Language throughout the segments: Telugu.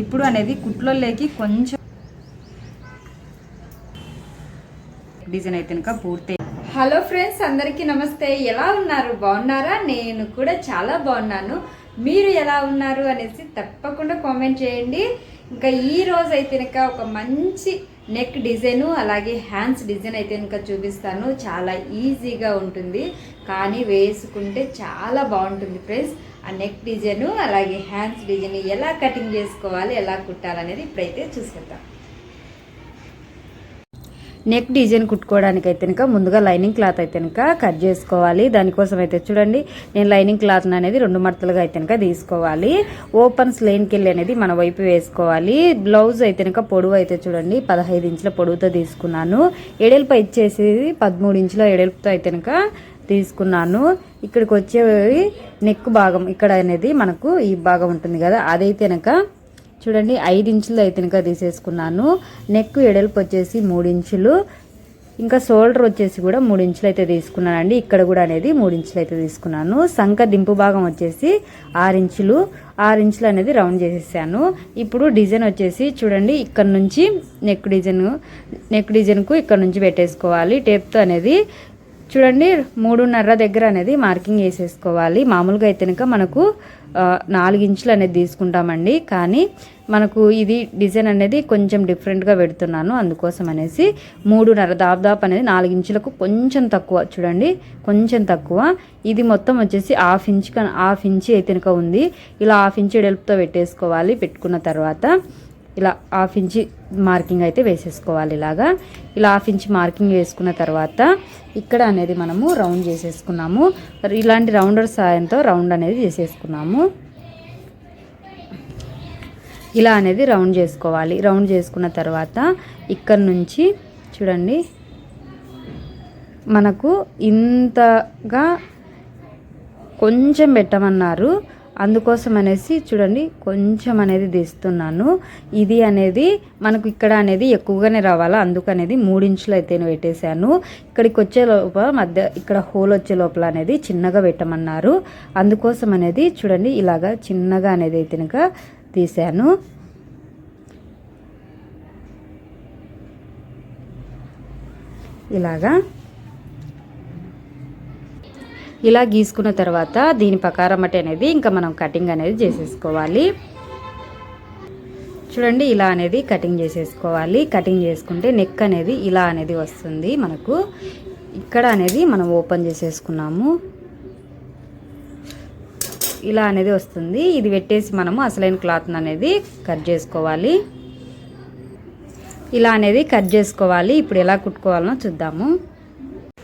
ఇప్పుడు అనేది కుట్లలోకి కొంచెం డిజైన్ అయితే కనుక పూర్తి. హలో ఫ్రెండ్స్ అందరికీ నమస్తే. ఎలా ఉన్నారు? బాగున్నారా? నేను కూడా చాలా బాగున్నాను. మీరు ఎలా ఉన్నారు అనేసి తప్పకుండా కామెంట్ చేయండి. ఇంకా ఈ రోజు అయితే కనుక ఒక మంచి నెక్ డిజైను అలాగే హ్యాండ్స్ డిజైన్ అయితే కనుక చూపిస్తాను. చాలా ఈజీగా ఉంటుంది. కానీ వేసుకుంటే చాలా బాగుంటుంది ఫ్రెండ్స్. ఆ నెక్ డిజైన్ అలాగే హ్యాండ్స్ డిజైన్ ఎలా కటింగ్ చేసుకోవాలి ఎలా కుట్టాలనేది ఇప్పుడైతే చూసుకుందాం నెక్ డిజైన్ కుట్టుకోవడానికి అయితే కనుక ముందుగా లైనింగ్ క్లాత్ అయితే కనుక కట్ చేసుకోవాలి. దానికోసం అయితే చూడండి నేను లైనింగ్ క్లాత్ అనేది రెండు మడతలుగా అయితే కనుక తీసుకోవాలి. ఓపెన్ స్లెయిన్కి వెళ్ళి అనేది మన వైపు వేసుకోవాలి. బ్లౌజ్ అయితే కనుక పొడవు అయితే చూడండి పదహైదు ఇంచుల పొడవుతో తీసుకున్నాను. ఎడెల్పై ఇచ్చేసి పదమూడు ఇంచుల ఎడల్పుతో అయితే కనుక తీసుకున్నాను. ఇక్కడికి వచ్చేవి నెక్ భాగం ఇక్కడ అనేది మనకు ఈ భాగం ఉంటుంది కదా అదైతే కనుక చూడండి ఐదు ఇంచులు అయితే కనుక తీసేసుకున్నాను. నెక్ ఎడల్పు వచ్చేసి మూడు ఇంచులు. ఇంకా షోల్డర్ వచ్చేసి కూడా మూడు ఇంచులు అయితే తీసుకున్నానండి. ఇక్కడ కూడా అనేది మూడు ఇంచులు అయితే తీసుకున్నాను. సంక దింపు భాగం వచ్చేసి ఆరు ఇంచులు. ఆరు ఇంచులు అనేది రౌండ్ చేసేసాను. ఇప్పుడు డిజైన్ వచ్చేసి చూడండి ఇక్కడ నుంచి నెక్ డిజైన్ నెక్ డిజైన్కు ఇక్కడ నుంచి పెట్టేసుకోవాలి. టేప్తో అనేది చూడండి మూడున్నర దగ్గర అనేది మార్కింగ్ వేసేసుకోవాలి. మామూలుగా అయితే కనుక మనకు నాలుగు ఇంచులు అనేది తీసుకుంటామండి. కానీ మనకు ఇది డిజైన్ అనేది కొంచెం డిఫరెంట్గా పెడుతున్నాను. అందుకోసం అనేసి మూడున్నర దాదాపు అనేది నాలుగు ఇంచులకు కొంచెం తక్కువ చూడండి కొంచెం తక్కువ. ఇది మొత్తం వచ్చేసి హాఫ్ ఇంచ్ హాఫ్ ఇంచ్ అయితే కనుక ఉంది. ఇలా హాఫ్ ఇంచ్ ఎడల్పుతో పెట్టేసుకోవాలి పెట్టుకున్న తర్వాత. ఇలా హాఫ్ ఇంచి మార్కింగ్ అయితే వేసేసుకోవాలి ఇలాగా. ఇలా హాఫ్ ఇంచ్ మార్కింగ్ వేసుకున్న తర్వాత ఇక్కడ అనేది మనము రౌండ్ చేసేసుకున్నాము. ఇలాంటి రౌండర్ సాయంతో రౌండ్ అనేది చేసేసుకున్నాము. ఇలా అనేది రౌండ్ చేసుకోవాలి. రౌండ్ చేసుకున్న తర్వాత ఇక్కడ నుంచి చూడండి. మనకు ఇంతగా కొంచెం పెట్టమన్నారు. అందుకోసం అనేసి చూడండి కొంచెం అనేది తీస్తున్నాను. ఇది అనేది మనకు ఇక్కడ అనేది ఎక్కువగానే రావాలా? అందుకనేది మూడించులు అయితే నేను పెట్టేశాను. ఇక్కడికి వచ్చే లోపల మధ్య ఇక్కడ హోల్ వచ్చే లోపల అనేది చిన్నగా పెట్టమన్నారు. అందుకోసం అనేది చూడండి ఇలాగా చిన్నగా అనేది అయితే తీశాను. ఇలాగా ఇలా గీసుకున్న తర్వాత దీని ప్రకారం అంటే అనేది ఇంకా మనం కటింగ్ అనేది చేసేసుకోవాలి. చూడండి ఇలా అనేది కటింగ్ చేసేసుకోవాలి. కటింగ్ చేసుకుంటే నెక్ అనేది ఇలా అనేది వస్తుంది మనకు. ఇక్కడ అనేది మనం ఓపెన్ చేసేసుకున్నాము. ఇలా అనేది వస్తుంది. ఇది పెట్టేసి మనము అసలైన క్లాత్ అనేది కట్ చేసుకోవాలి. ఇలా అనేది కట్ చేసుకోవాలి. ఇప్పుడు ఎలా కుట్టుకోవాలనో చూద్దాము.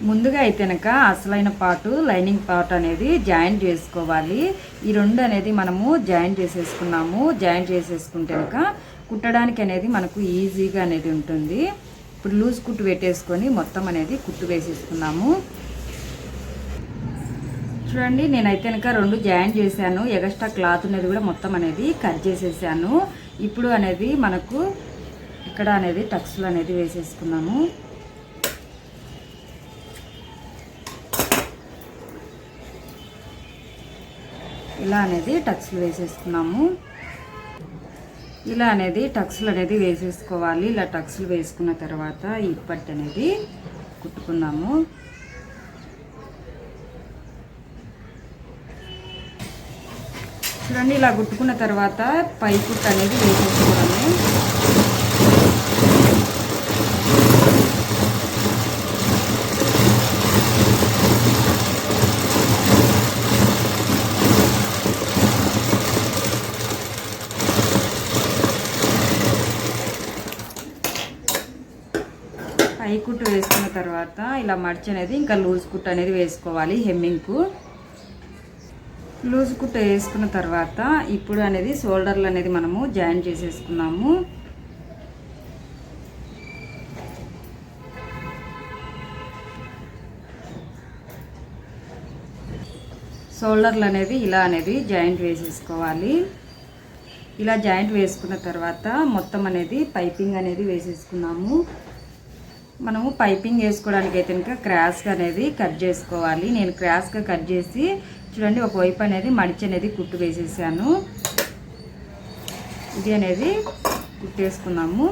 ముందుగా అయితే అసలైన పాటు లైనింగ్ పార్ట్ అనేది జాయిన్ చేసుకోవాలి. ఈ రెండు అనేది మనము జాయిన్ చేసేసుకున్నాము. జాయిన్ చేసేసుకుంటే కుట్టడానికి అనేది మనకు ఈజీగా అనేది ఉంటుంది. ఇప్పుడు లూజ్ కుట్టు పెట్టేసుకొని మొత్తం అనేది కుట్టు వేసేసుకున్నాము. చూడండి నేనైతే కనుక రెండు జాయిన్ చేశాను. ఎగస్ట్రా క్లాత్ అనేది కూడా మొత్తం అనేది కట్ చేసేసాను. ఇప్పుడు అనేది మనకు ఇక్కడ అనేది టక్స్లు అనేది వేసేసుకున్నాము. ఇలా అనేది టక్స్లు వేసేసుకున్నాము ఇలా అనేది టక్స్లు అనేది వేసేసుకోవాలి. ఇలా టక్స్లు వేసుకున్న తర్వాత ఈ పట్టు అనేది కుట్టుకున్నాము చూడండి ఇలా కుట్టుకున్న తర్వాత పై కుట్టు అనేది వేసేసుకోవాలి పై కుట్టు వేసుకున్న తర్వాత ఇలా మడిచి అనేది ఇంకా లూజ్ కుట్ అనేది వేసుకోవాలి హెమ్మింగ్కు లూజ్ కుట్ట వేసుకున్న తర్వాత ఇప్పుడు అనేది షోల్డర్లు అనేది మనము జాయిన్ చేసేసుకున్నాము. షోల్డర్లు అనేది ఇలా అనేది జాయింట్ వేసేసుకోవాలి. ఇలా జాయింట్ వేసుకున్న తర్వాత మొత్తం అనేది పైపింగ్ అనేది వేసేసుకున్నాము. మనము పైపింగ్ వేసుకోవడానికి అయితే ఇంకా క్రాస్గా అనేది కట్ చేసుకోవాలి. నేను క్రాస్గా కట్ చేసి చూడండి ఒకవైపు అనేది మడిచి అనేది కుట్టు వేసేసాను. ఇది అనేది కుట్టేసుకున్నాము.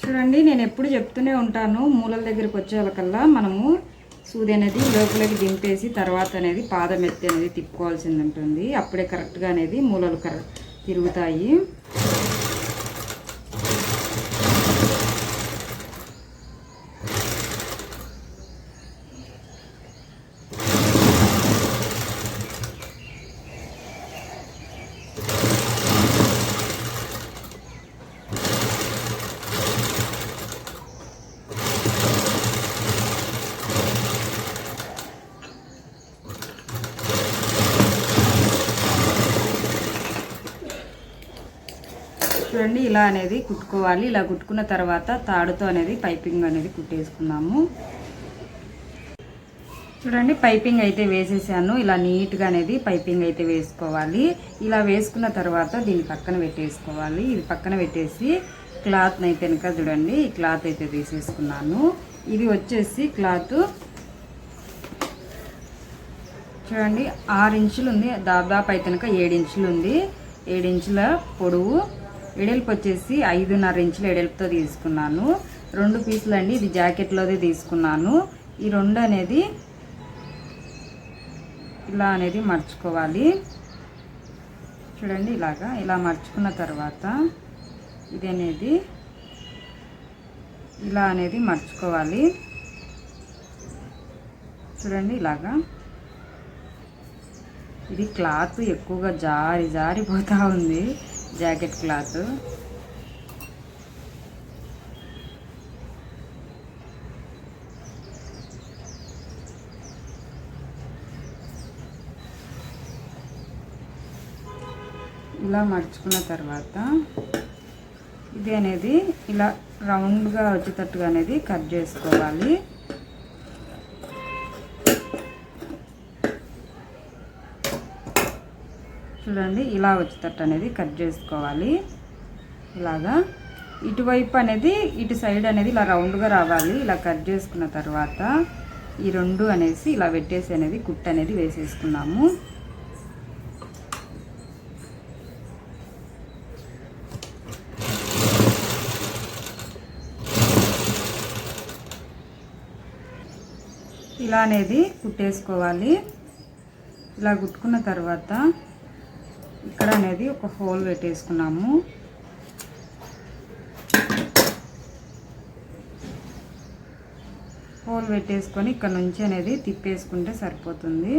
చూడండి నేను ఎప్పుడు చెప్తూనే ఉంటాను మూలల దగ్గరికి వచ్చే వాళ్ళకల్లా మనము సూది అనేది లోపలికి దింపేసి తర్వాత అనేది పాదం ఎత్తి అనేది తిప్పుకోవాల్సింది ఉంటుంది. అప్పుడే కరెక్ట్గా అనేది మూలలు కర తిరుగుతాయి. చూడండి ఇలా అనేది కుట్టుకోవాలి. ఇలా కుట్టుకున్న తర్వాత తాడుతో అనేది పైపింగ్ అనేది కుట్టేసుకున్నాము. చూడండి పైపింగ్ అయితే వేసేసాను. ఇలా నీట్గా అనేది పైపింగ్ అయితే వేసుకోవాలి. ఇలా వేసుకున్న తర్వాత దీన్ని పక్కన పెట్టేసుకోవాలి. ఇది పక్కన పెట్టేసి క్లాత్ అయితే వెనక చూడండి ఈ క్లాత్ అయితే తీసేసుకున్నాను. ఇది వచ్చేసి క్లాత్. చూడండి ఆరు ఇంచులు ఉంది. దాదాపు అయితే కనుక ఏడు ఇంచులు ఉంది. ఏడు ఇంచుల పొడవు. ఎడల్పు వచ్చేసి ఐదున్నర ఇంచుల ఎడల్పుతో తీసుకున్నాను. రెండు పీసులు అండి ఇది జాకెట్లోది తీసుకున్నాను. ఈ రెండు అనేది ఇలా అనేది మర్చుకోవాలి. చూడండి ఇలాగా ఇలా మర్చుకున్న తర్వాత ఇది అనేది ఇలా అనేది మర్చుకోవాలి. చూడండి ఇలాగా. ఇది క్లాత్ ఎక్కువగా జారి జారిపోతూ ఉంది. Jacket cloth. ఇలా మడుచుకున్న తర్వాత ఇది అనేది ఇలా రౌండ్గా వచ్చేటట్టుగా అనేది కట్ చేసుకోవాలి. చూడండి ఇలా వచ్చేటట్టు అనేది కట్ చేసుకోవాలి. ఇలాగా ఇటువైపు అనేది ఇటు సైడ్ అనేది ఇలా రౌండ్గా రావాలి. ఇలా కట్ చేసుకున్న తర్వాత ఈ రెండు అనేసి ఇలా పెట్టేసి అనేది కుట్ అనేది వేసేసుకున్నాము. ఇలా అనేది కుట్టేసుకోవాలి. ఇలా కుట్టుకున్న తర్వాత ఇక్కడ అనేది ఒక హోల్ పెట్టేసుకున్నాము. హోల్ పెట్టేసుకొని ఇక్కడ నుంచి అనేది తిప్పేసుకుంటే సరిపోతుంది.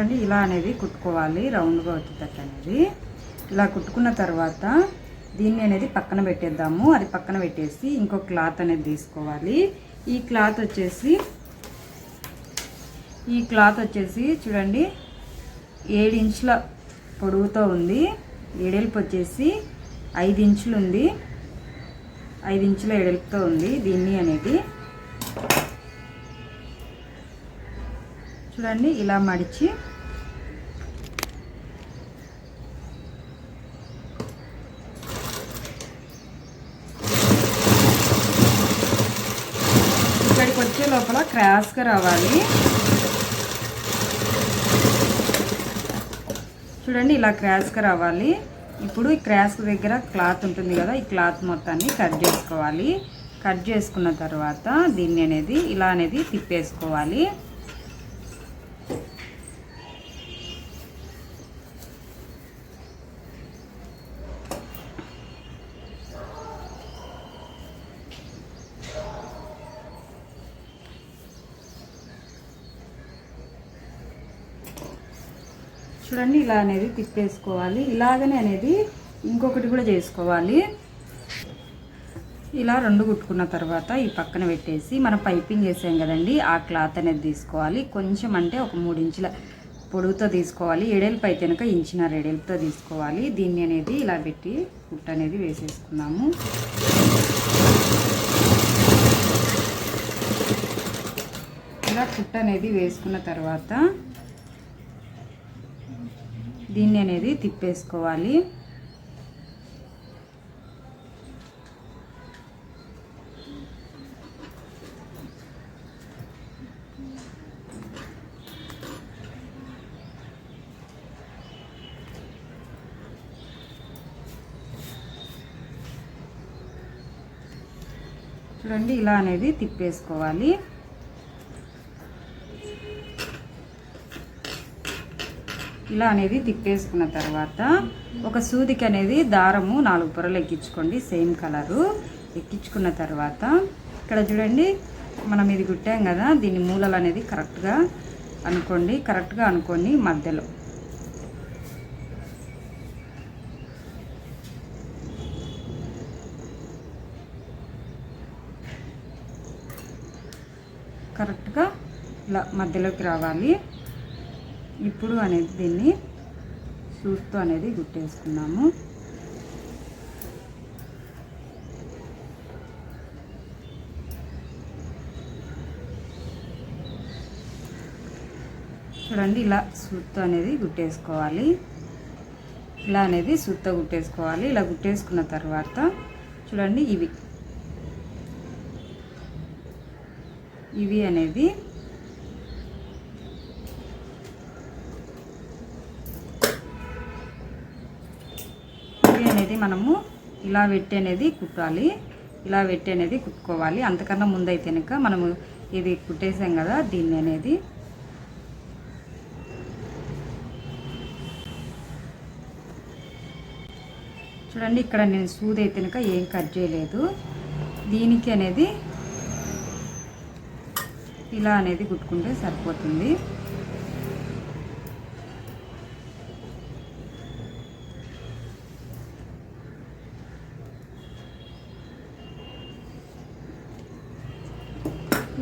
చూడండి ఇలా అనేది కుట్టుకోవాలి రౌండ్గా వచ్చేటట్టు అనేది. ఇలా కుట్టుకున్న తర్వాత దీన్ని అనేది పక్కన పెట్టేద్దాము. అది పక్కన పెట్టేసి ఇంకో క్లాత్ అనేది తీసుకోవాలి. ఈ క్లాత్ వచ్చేసి ఈ క్లాత్ వచ్చేసి చూడండి ఏడు ఇంచుల పొడవుతో ఉంది. ఏడెల్పు వచ్చేసి ఐదు ఇంచులు ఉంది. ఐదు ఇంచుల ఎడల్పుతో ఉంది దీన్ని అనేది. చూడండి ఇలా మడిచి ఇక్కడికి వచ్చే లోపల క్రాస్గా రావాలి. చూడండి ఇలా క్రాస్గా రావాలి. ఇప్పుడు ఈ క్రాస్ దగ్గర క్లాత్ ఉంటుంది కదా ఈ క్లాత్ మొత్తాన్ని కట్ చేసుకోవాలి. కట్ చేసుకున్న తర్వాత దీన్ని అనేది ఇలా అనేది తిప్పేసుకోవాలి. చూడండి ఇలా అనేది తిప్పేసుకోవాలి. ఇలాగనే అనేది ఇంకొకటి కూడా చేసుకోవాలి. ఇలా రెండు కుట్టుకున్న తర్వాత ఈ పక్కన పెట్టేసి మనం పైపింగ్ వేసాం కదండి ఆ క్లాత్ అనేది తీసుకోవాలి. కొంచెం అంటే ఒక మూడు ఇంచుల పొడుగుతో తీసుకోవాలి. ఎడెల్పు అయితే కనుక ఇంచిన ఎడెల్పుతో తీసుకోవాలి. దీన్ని అనేది ఇలా పెట్టి కుట్ట అనేది వేసేసుకున్నాము. ఇలా కుట్ట అనేది వేసుకున్న తర్వాత దీన్ని అనేది తిప్పేసుకోవాలి. చూడండి ఇలా అనేది తిప్పేసుకోవాలి. ఇలా అనేది తిప్పేసుకున్న తర్వాత ఒక సూదికి అనేది దారము నాలుగు పొరలు ఎక్కించుకోండి సేమ్ కలరు. ఎక్కించుకున్న తర్వాత ఇక్కడ చూడండి మనం ఇది కుట్టాం కదా దీని మూలలు అనేది కరెక్ట్గా అనుకోండి కరెక్ట్గా అనుకోండి మధ్యలో. కరెక్ట్గా ఇలా మధ్యలోకి రావాలి. ఇప్పుడు అనేది దీన్ని సూట్తో అనేది గుట్టేసుకున్నాము. చూడండి ఇలా సూత్తో అనేది గుట్టేసుకోవాలి. ఇలా అనేది సూత్తో గుట్టేసుకోవాలి. ఇలా గుట్టేసుకున్న తర్వాత చూడండి ఇవి. ఇవి అనేది ఇవి అనేది మనము ఇలా పెట్టి అనేది కుట్టాలి. ఇలా పెట్టి అనేది కుట్టుకోవాలి. అంతకన్నా ముందైతే కనుక మనము ఇది కుట్టేసాం కదా దీన్ని అనేది. చూడండి ఇక్కడ నేను సూది అయితే కనుక ఏం కట్ చేయలేదు. దీనికి అనేది ఇలా అనేది కుట్టుకుంటే సరిపోతుంది.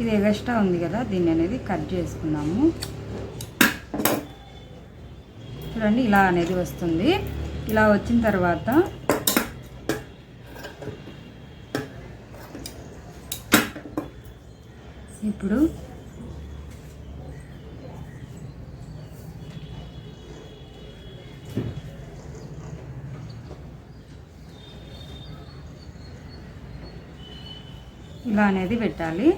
ఇది ఎగస్ట్రా ఉంది కదా దీన్ని అనేది కట్ చేసుకున్నాము. చూడండి ఇలా అనేది వస్తుంది. ఇలా వచ్చిన తర్వాత ఇప్పుడు ఇలా అనేది పెట్టాలి.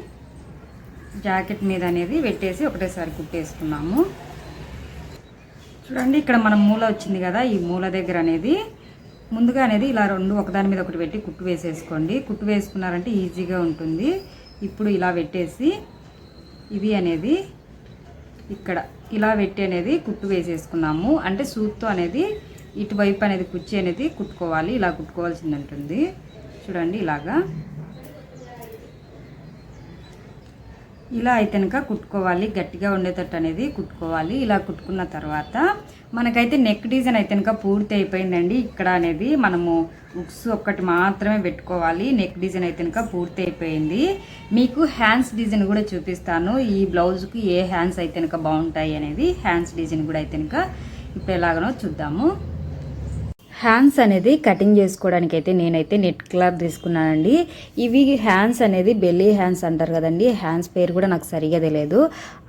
జాకెట్ మీద అనేది పెట్టేసి ఒకటేసారి కుట్టేసుకున్నాము. చూడండి ఇక్కడ మనం మూల వచ్చింది కదా ఈ మూల దగ్గర అనేది. ముందుగా అనేది ఇలా రెండు ఒకదాని మీద ఒకటి పెట్టి కుట్టు వేసేసుకోండి. కుట్టు వేసుకున్నారంటే ఈజీగా ఉంటుంది. ఇప్పుడు ఇలా పెట్టేసి ఇది అనేది ఇక్కడ ఇలా పెట్టి అనేది కుట్టు వేసేసుకున్నాము. అంటే సూత్తో అనేది ఇటువైపు అనేది కుర్చీ అనేది కుట్టుకోవాలి. ఇలా కుట్టుకోవాల్సింది ఉంటుంది. చూడండి ఇలాగా. ఇలా అయితే కనుక కుట్టుకోవాలి గట్టిగా ఉండేటట్టు అనేది కుట్టుకోవాలి. ఇలా కుట్టుకున్న తర్వాత మనకైతే నెక్ డిజైన్ అయితే కనుక పూర్తి అయిపోయిందండి. ఇక్కడ అనేది మనము ఉక్స్ ఒక్కటి మాత్రమే పెట్టుకోవాలి. నెక్ డిజైన్ అయితే కనుక పూర్తి అయిపోయింది. మీకు హ్యాండ్స్ డిజైన్ కూడా చూపిస్తాను. ఈ బ్లౌజ్కి ఏ హ్యాండ్స్ అయితే కనుక బాగుంటాయి అనేది హ్యాండ్స్ డిజైన్ కూడా అయితే కనుక ఇప్పుడు ఎలాగనో చూద్దాము. హ్యాండ్స్ అనేది కటింగ్ చేసుకోవడానికి అయితే నేనైతే నెట్ క్లాత్ తీసుకున్నానండి. ఇవి హ్యాండ్స్ అనేది బెల్లీ హ్యాండ్స్ అంటారు కదండి. హ్యాండ్స్ పేరు కూడా నాకు సరిగా తెలియదు.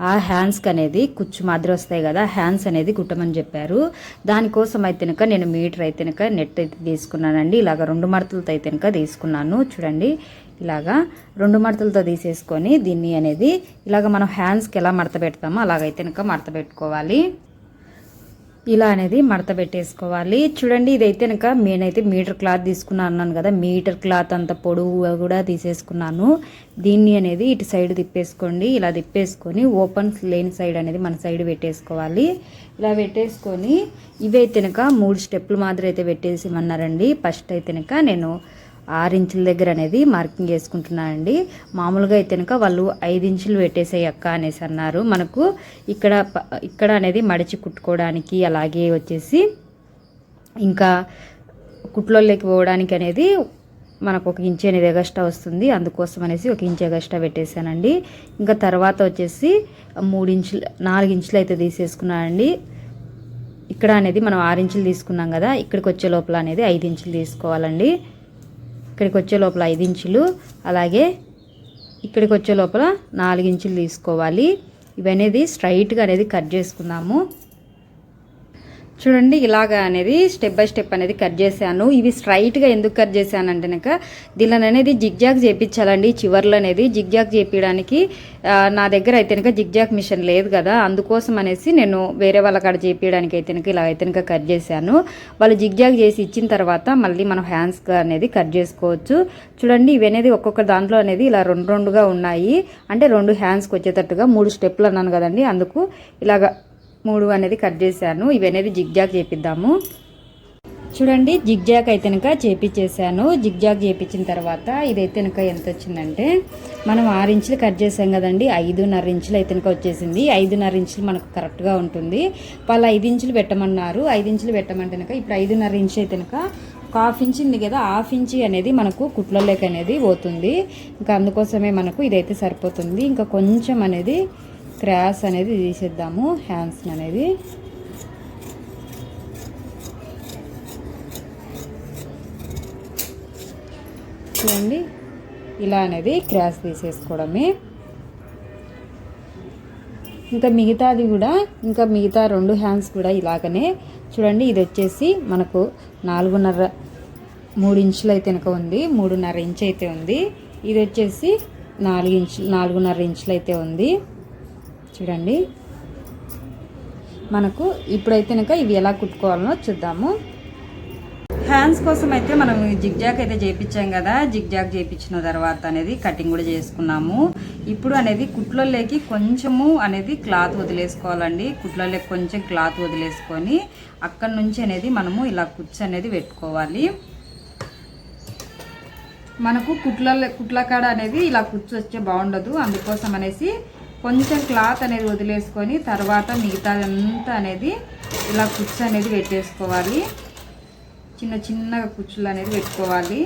ఆ హ్యాండ్స్కి అనేది కుచ్చు మాదిరి వస్తాయి కదా హ్యాండ్స్ అనేది కుట్టమని చెప్పారు. దానికోసం అయితే కనుక నేను మీటర్ అయితే కనుక నెట్ అయితే తీసుకున్నానండి. ఇలాగ రెండు మడతలతో అయితే కనుక తీసుకున్నాను. చూడండి ఇలాగా రెండు మడతలతో తీసేసుకొని దీన్ని అనేది ఇలాగ మనం హ్యాండ్స్కి ఎలా మడత పెడతామో అలాగైతే కనుక మడత పెట్టుకోవాలి. ఇలా అనేది మడత పెట్టేసుకోవాలి. చూడండి ఇదైతే కనుక నేనైతే మీటర్ క్లాత్ తీసుకున్నాను అన్నాను కదా మీటర్ క్లాత్ అంత పొడవు కూడా తీసేసుకున్నాను. దీన్ని అనేది ఇటు సైడ్ తిప్పేసుకోండి. ఇలా తిప్పేసుకొని ఓపెన్ లేని సైడ్ అనేది మన సైడ్ పెట్టేసుకోవాలి. ఇలా పెట్టేసుకొని ఇవైతే కనుక మూడు స్టెప్పులు మాదిరి అయితే పెట్టేసిమన్నారండి ఫస్ట్ అయితే కనుక నేను ఆరు ఇంచుల దగ్గర అనేది మార్కింగ్ వేసుకుంటున్నానండి మామూలుగా అయితే కనుక వాళ్ళు ఐదు ఇంచులు పెట్టేసాయి అక్క అనేసి అన్నారు. మనకు ఇక్కడ ఇక్కడ అనేది మడిచి కుట్టుకోవడానికి అలాగే వచ్చేసి ఇంకా కుట్లోకి పోవడానికి అనేది మనకు ఒక ఇంచు అనేది ఎగస్ట్రా వస్తుంది. అందుకోసం అనేసి ఒక ఇంచు ఎగస్ట్రా పెట్టేశానండి. ఇంకా తర్వాత వచ్చేసి మూడు ఇంచులు నాలుగు ఇంచులు అయితే తీసేసుకున్నానండి. ఇక్కడ అనేది మనం ఆరు ఇంచులు తీసుకున్నాం కదా ఇక్కడికి వచ్చే లోపల అనేది ఐదు ఇంచులు తీసుకోవాలండి. ఇక్కడికి వచ్చే లోపల ఐదు ఇంచులు అలాగే ఇక్కడికి వచ్చే లోపల నాలుగు ఇంచులు తీసుకోవాలి. ఇవి అనేది స్ట్రైట్గా అనేది కట్ చేసుకుందాము. చూడండి ఇలాగ అనేది స్టెప్ బై స్టెప్ అనేది కట్ చేశాను. ఇవి స్ట్రైట్గా ఎందుకు కట్ చేశానంటే కనుక దీనిని అనేది జిగ్జాగ్ చేయించాలండి చివర్లు అనేది జిగ్జాగ్ చేపించడానికి నా దగ్గర అయితే కనుక జిగ్జాగ్ మిషన్ లేదు కదా. అందుకోసం అనేసి నేను వేరే వాళ్ళ కాడ చేయడానికి అయితే కనుక ఇలా అయితే కనుక కట్ చేశాను. వాళ్ళు జిగ్జాగ్ చేసి ఇచ్చిన తర్వాత మళ్ళీ మనం హ్యాండ్స్ అనేది కట్ చేసుకోవచ్చు. చూడండి ఇవి అనేది ఒక్కొక్క దాంట్లో అనేది ఇలా రెండు రెండుగా ఉన్నాయి. అంటే రెండు హ్యాండ్స్కి వచ్చేటట్టుగా మూడు స్టెప్లు అన్నాను కదండి. అందుకు ఇలాగ మూడు అనేది కట్ చేశాను. ఇవి అనేది జిగ్జాగ్ చేపిద్దాము. చూడండి జిగ్జాగ్ అయితే కనుక చేపించేసాను జిగ్జాగ్ చేపించిన తర్వాత ఇదైతే కనుక ఎంత వచ్చిందంటే మనం ఆరు ఇంచులు కట్ చేసాం కదండి ఐదున్నర ఇంచులు అయితే కనుక వచ్చేసింది. ఐదున్నర ఇంచులు మనకు కరెక్ట్గా ఉంటుంది. వాళ్ళు ఐదు ఇంచులు పెట్టమన్నారు. ఐదు ఇంచులు పెట్టమంటే కనుక ఇప్పుడు ఐదున్నర ఇంచు అయితే కనుక ఒక హాఫ్ ఇంచ్ ఉంది కదా హాఫ్ ఇంచ్ అనేది మనకు కుట్లలోకి అనేది పోతుంది. ఇంకా అందుకోసమే మనకు ఇదైతే సరిపోతుంది. ఇంకా కొంచెం అనేది క్రాస్ అనేది తీసేద్దాము హ్యాండ్స్ అనేది. చూడండి ఇలా అనేది క్రాస్ తీసేసుకోవడమే. ఇంకా మిగతాది కూడా ఇంకా మిగతా రెండు హ్యాండ్స్ కూడా ఇలాగనే. చూడండి ఇది వచ్చేసి మనకు నాలుగున్నర మూడు ఇంచులు అయితే కనుక ఉంది మూడున్నర ఇంచు అయితే ఉంది. ఇది వచ్చేసి నాలుగు ఇంచు నాలుగున్నర ఇంచులు అయితే ఉంది. చూడండి. మనకు ఇప్పుడైతే కనుక ఇవి ఎలా కుట్టుకోవాలనో చూద్దాము. హ్యాండ్స్ కోసం అయితే మనం జిగ్జాగ్ అయితే చేయించాం కదా. జిగ్జాగ్ చేయించిన తర్వాత అనేది కటింగ్ కూడా చేసుకున్నాము. ఇప్పుడు అనేది కుట్లలోకి కొంచెము అనేది క్లాత్ వదిలేసుకోవాలండి. కుట్లలోకి కొంచెం క్లాత్ వదిలేసుకొని అక్కడి నుంచి అనేది మనము ఇలా కుచ్చు అనేది పెట్టుకోవాలి. మనకు కుట్ల కుట్ల కాడ అనేది ఇలా కుచ్చు వచ్చే బాగుండదు. అందుకోసం అనేసి కొంచెం క్లాత్ అనేది వదిలేసుకొని తర్వాత మిగతాదంతా అనేది ఇలా కుచ్చు అనేది పెట్టేసుకోవాలి. చిన్న చిన్నగా కుచ్చులు అనేది పెట్టుకోవాలి.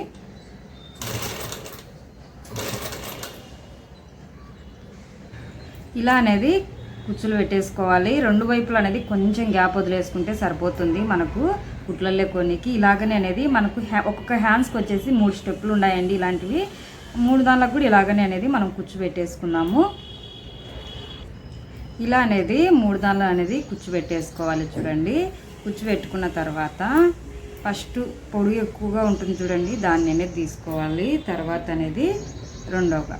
ఇలా అనేది కుచ్చులు పెట్టేసుకోవాలి. రెండు వైపులు అనేది కొంచెం గ్యాప్ వదిలేసుకుంటే సరిపోతుంది మనకు కుట్లల్లే కొన్నికి. ఇలాగనే అనేది మనకు హ్యా ఒక్కొక్క హ్యాండ్స్కి వచ్చేసి మూడు స్టెప్పులు ఉన్నాయండి ఇలాంటివి. మూడు దానిలకు కూడా ఇలాగనే అనేది మనం కుచ్చు పెట్టేసుకున్నాము. ఇలా అనేది మూడు దానిలో అనేది కూర్చోబెట్టేసుకోవాలి చూడండి. కుచ్చిపెట్టుకున్న తర్వాత ఫస్ట్ పొడి ఎక్కువగా ఉంటుంది చూడండి. దాన్ని అనేది తీసుకోవాలి. తర్వాత అనేది రెండోగా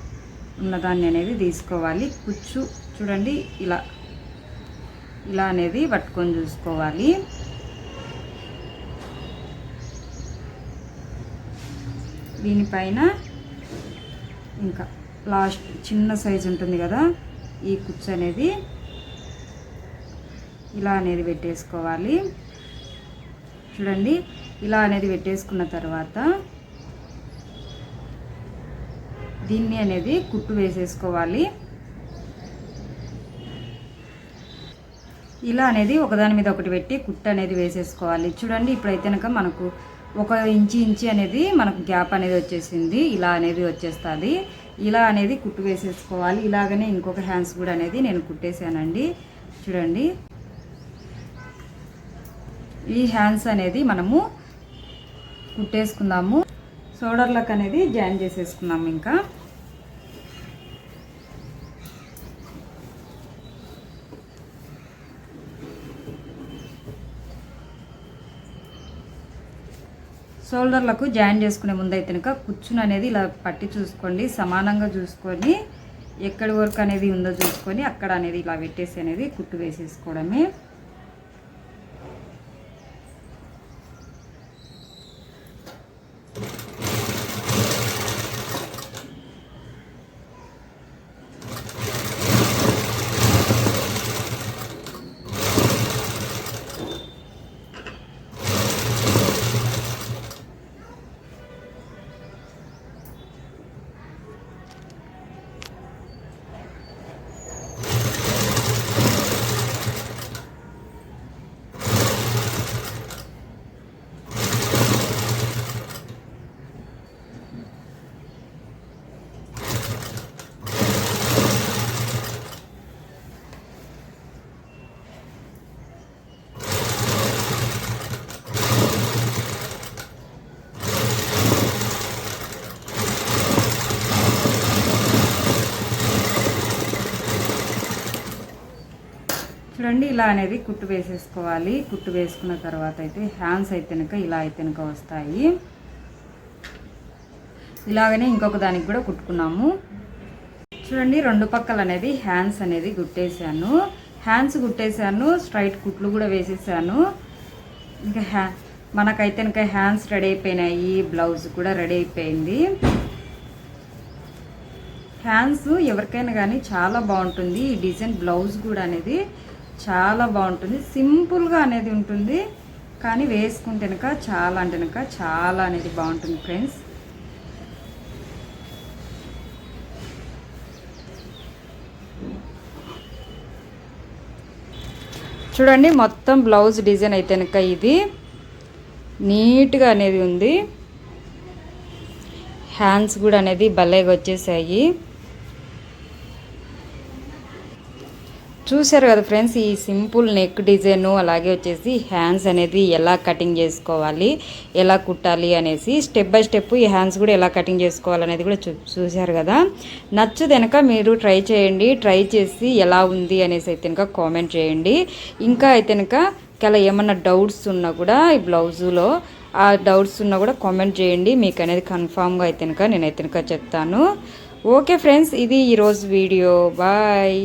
ఉన్నదాన్ని అనేది తీసుకోవాలి. కుచ్చు చూడండి. ఇలా ఇలా అనేది పట్టుకొని చూసుకోవాలి. దీనిపైన ఇంకా లాస్ట్ చిన్న సైజు ఉంటుంది కదా. ఈ కుచ్చు అనేది ఇలా అనేది పెట్టేసుకోవాలి. చూడండి ఇలా అనేది పెట్టేసుకున్న తర్వాత దీన్ని అనేది కుట్టు వేసేసుకోవాలి. ఇలా అనేది ఒకదాని మీద ఒకటి పెట్టి కుట్టు అనేది వేసేసుకోవాలి. చూడండి ఇప్పుడైతే కనుక మనకు ఒక ఇంచి ఇంచి అనేది మనకు గ్యాప్ అనేది వచ్చేసింది. ఇలా అనేది వచ్చేస్తుంది. ఇలా అనేది కుట్టు వేసేసుకోవాలి ఇలాగనే ఇంకొక హ్యాండ్స్ కూడా అనేది నేను కుట్టేశానండి. చూడండి. ఈ హ్యాండ్స్ అనేది మనము కుట్టేసుకుందాము. షోల్డర్లకు అనేది జాయిన్ చేసేసుకుందాము ఇంకా. షోల్డర్లకు జాయిన్ చేసుకునే ముందు అయితే కనుక కుచ్చును అనేది ఇలా పట్టి చూసుకోండి సమానంగా చూసుకొని ఎక్కడి వరకు అనేది ఉందో చూసుకొని అక్కడ అనేది ఇలా పెట్టేసి అనేది కుట్టు వేసేసుకోవడమే. చూడండి ఇలా అనేది కుట్టు వేసేసుకోవాలి. కుట్టు వేసుకున్న తర్వాత అయితే హ్యాండ్స్ అయితే ఇలా అయితే వస్తాయి. ఇలాగనే ఇంకొక దానికి కూడా కుట్టుకున్నాము. చూడండి రెండు పక్కల అనేది హ్యాండ్స్ అనేది గుట్టేశాను. హ్యాండ్స్ కుట్టేశాను స్ట్రైట్ కుట్లు కూడా వేసేసాను. ఇంకా హ్యా మనకైతే ఇంకా హ్యాండ్స్ రెడీ అయిపోయినాయి బ్లౌజ్ కూడా రెడీ అయిపోయింది. హ్యాండ్స్ ఎవరికైనా కానీ చాలా బాగుంటుంది. ఈ డిజైన్ బ్లౌజ్ కూడా అనేది చాలా బాగుంటుంది. సింపుల్గా అనేది ఉంటుంది. కానీ వేసుకుంటే చాలా అంటే చాలా అనేది బాగుంటుంది ఫ్రెండ్స్. చూడండి మొత్తం బ్లౌజ్ డిజైన్ అయితే కనుక ఇది. నీట్గా అనేది ఉంది. హ్యాండ్స్ కూడా అనేది భలేగా వచ్చేసాయి. చూశారు కదా ఫ్రెండ్స్ ఈ సింపుల్ నెక్ డిజైను అలాగే వచ్చేసి హ్యాండ్స్ అనేది ఎలా కటింగ్ చేసుకోవాలి ఎలా కుట్టాలి అనేసి స్టెప్ బై స్టెప్ ఈ హ్యాండ్స్ కూడా ఎలా కటింగ్ చేసుకోవాలనేది కూడా చూ చూసారు కదా. నచ్చుదనక మీరు ట్రై చేయండి ట్రై చేసి ఎలా ఉంది అనేసి అయితే కనుక కామెంట్ చేయండి. ఇంకా అయితే కనుక ఇలా ఏమన్నా డౌట్స్ ఉన్నా కూడా ఈ బ్లౌజులో ఆ డౌట్స్ ఉన్నా కూడా కామెంట్ చేయండి. మీకు అనేది కన్ఫామ్గా అయితే కనుక నేనైతే కనుక చెప్తాను. ఓకే ఫ్రెండ్స్ ఇది ఈరోజు వీడియో. బాయ్.